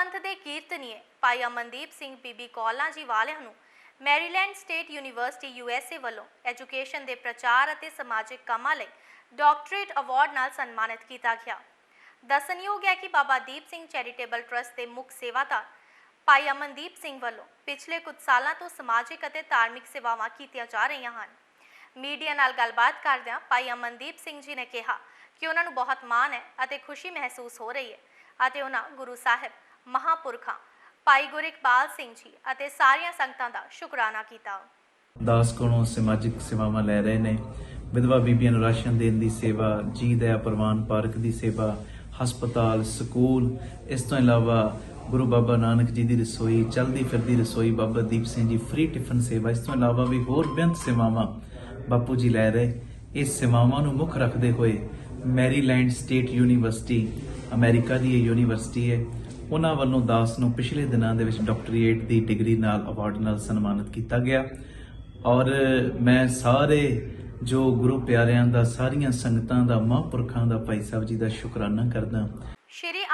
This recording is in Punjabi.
ਪੰਥ ਦੇ ਕੀਰਤਨੀਏ ਭਾਈ ਅਮਨਦੀਪ ਸਿੰਘ ਬੀਬੀ ਕੌਲਾਂ ਜੀ ਵਾਲਿਆਂ ਨੂੰ ਮੈਰੀਲੈਂਡ ਸਟੇਟ ਯੂਨੀਵਰਸਿਟੀ ਯੂਐਸਏ ਵੱਲੋਂ ਐਜੂਕੇਸ਼ਨ ਦੇ ਪ੍ਰਚਾਰ ਅਤੇ ਸਮਾਜਿਕ ਕੰਮਾਂ ਲਈ ਡਾਕਟਰੇਟ ਅਵਾਰਡ ਨਾਲ ਸਨਮਾਨਿਤ ਕੀਤਾ ਗਿਆ। ਦੱਸਣਯੋਗ ਹੈ ਕਿ ਬਾਬਾ ਦੀਪ ਸਿੰਘ ਚੈਰੀਟੇਬਲ ਟਰਸਟ ਦੇ ਮੁੱਖ ਸੇਵਾਦਾਰ ਭਾਈ ਅਮਨਦੀਪ ਸਿੰਘ ਵੱਲੋਂ ਪਿਛਲੇ ਕੁਝ ਸਾਲਾਂ ਤੋਂ ਸਮਾਜਿਕ ਅਤੇ ਧਾਰਮਿਕ ਸੇਵਾਵਾਂ ਕੀਤੀਆਂ ਜਾ ਰਹੀਆਂ ਹਨ। ਮੀਡੀਆ ਨਾਲ ਗੱਲਬਾਤ ਕਰਦਿਆਂ ਭਾਈ ਅਮਨਦੀਪ ਸਿੰਘ ਜੀ ਨੇ ਕਿਹਾ ਕਿ ਉਹਨਾਂ ਨੂੰ ਬਹੁਤ ਮਾਣ ਹੈ ਅਤੇ ਖੁਸ਼ੀ ਮਹਿਸੂਸ ਹੋ ਰਹੀ ਹੈ ਅਤੇ ਉਹਨਾਂ ਗੁਰੂ ਸਾਹਿਬ ਮਹਾਪੁਰਖਾਂ, ਭਾਈ ਗੁਰਿਕਬਾਲ ਸਿੰਘ ਜੀ ਅਤੇ ਸਾਰੀਆਂ ਸੰਗਤਾਂ ਦਾ ਸ਼ੁਕਰਾਨਾ ਕੀਤਾ। ਦਾਸ ਕੋਲੋਂ ਸਮਾਜਿਕ ਸੇਵਾਵਾਂ ਲੈ ਰਹੇ ਨੇ। ਵਿਧਵਾ ਬੀਬੀਆਂ ਨੂੰ ਰਾਸ਼ਨ ਦੇਣ ਦੀ ਸੇਵਾ ਜੀ ਦਇਆ ਪ੍ਰਵਾਨ ਪਾਰਕ ਦੀ ਸੇਵਾ, ਹਸਪਤਾਲ, ਸਕੂਲ, ਇਸ ਤੋਂ ਇਲਾਵਾ ਗੁਰੂ ਬਾਬਾ ਨਾਨਕ ਜੀ ਦੀ ਰਸੋਈ, ਚਲਦੀ ਫਿਰਦੀ ਰਸੋਈ ਬਾਬਾ ਦੀਪ ਸਿੰਘ ਜੀ ਫ੍ਰੀ ਟਿਫਨ ਸੇਵਾ, ਇਸ ਤੋਂ ਇਲਾਵਾ ਵੀ ਹੋਰ ਬੇਅੰਤ ਸੇਵਾਵਾਂ ਬਾਪੂ ਜੀ ਲੈ ਰਹੇ। ਇਸ ਸੇਵਾਵਾਂ ਨੂੰ ਮੁੱਖ ਰੱਖਦੇ ਹੋਏ ਮੈਰੀਲੈਂਡ ਸਟੇਟ ਯੂਨੀਵਰਸਿਟੀ, ਅਮਰੀਕਾ ਦੀ ਇਹ ਯੂਨੀਵਰਸਿਟੀ ਹੈ। ਉਹਨਾਂ ਵੱਲੋਂ ਦਾਸ ਨੂੰ ਪਿਛਲੇ ਦਿਨਾਂ ਦੇ ਵਿੱਚ ਡਾਕਟਰੀਏਟ ਦੀ ਡਿਗਰੀ ਨਾਲ ਅਵਾਰਡ ਨਾਲ ਸਨਮਾਨਿਤ ਕੀਤਾ ਗਿਆ। ਔਰ ਮੈਂ ਸਾਰੇ ਜੋ ਗੁਰੂ ਪਿਆਰਿਆਂ ਦਾ, ਸਾਰੀਆਂ ਸੰਗਤਾਂ ਦਾ, ਮਹਾਂਪੁਰਖਾਂ ਦਾ, ਭਾਈ ਸਾਹਿਬ ਜੀ ਦਾ ਸ਼ੁਕਰਾਨਾ ਕਰਦਾ। ਸ਼੍ਰੀ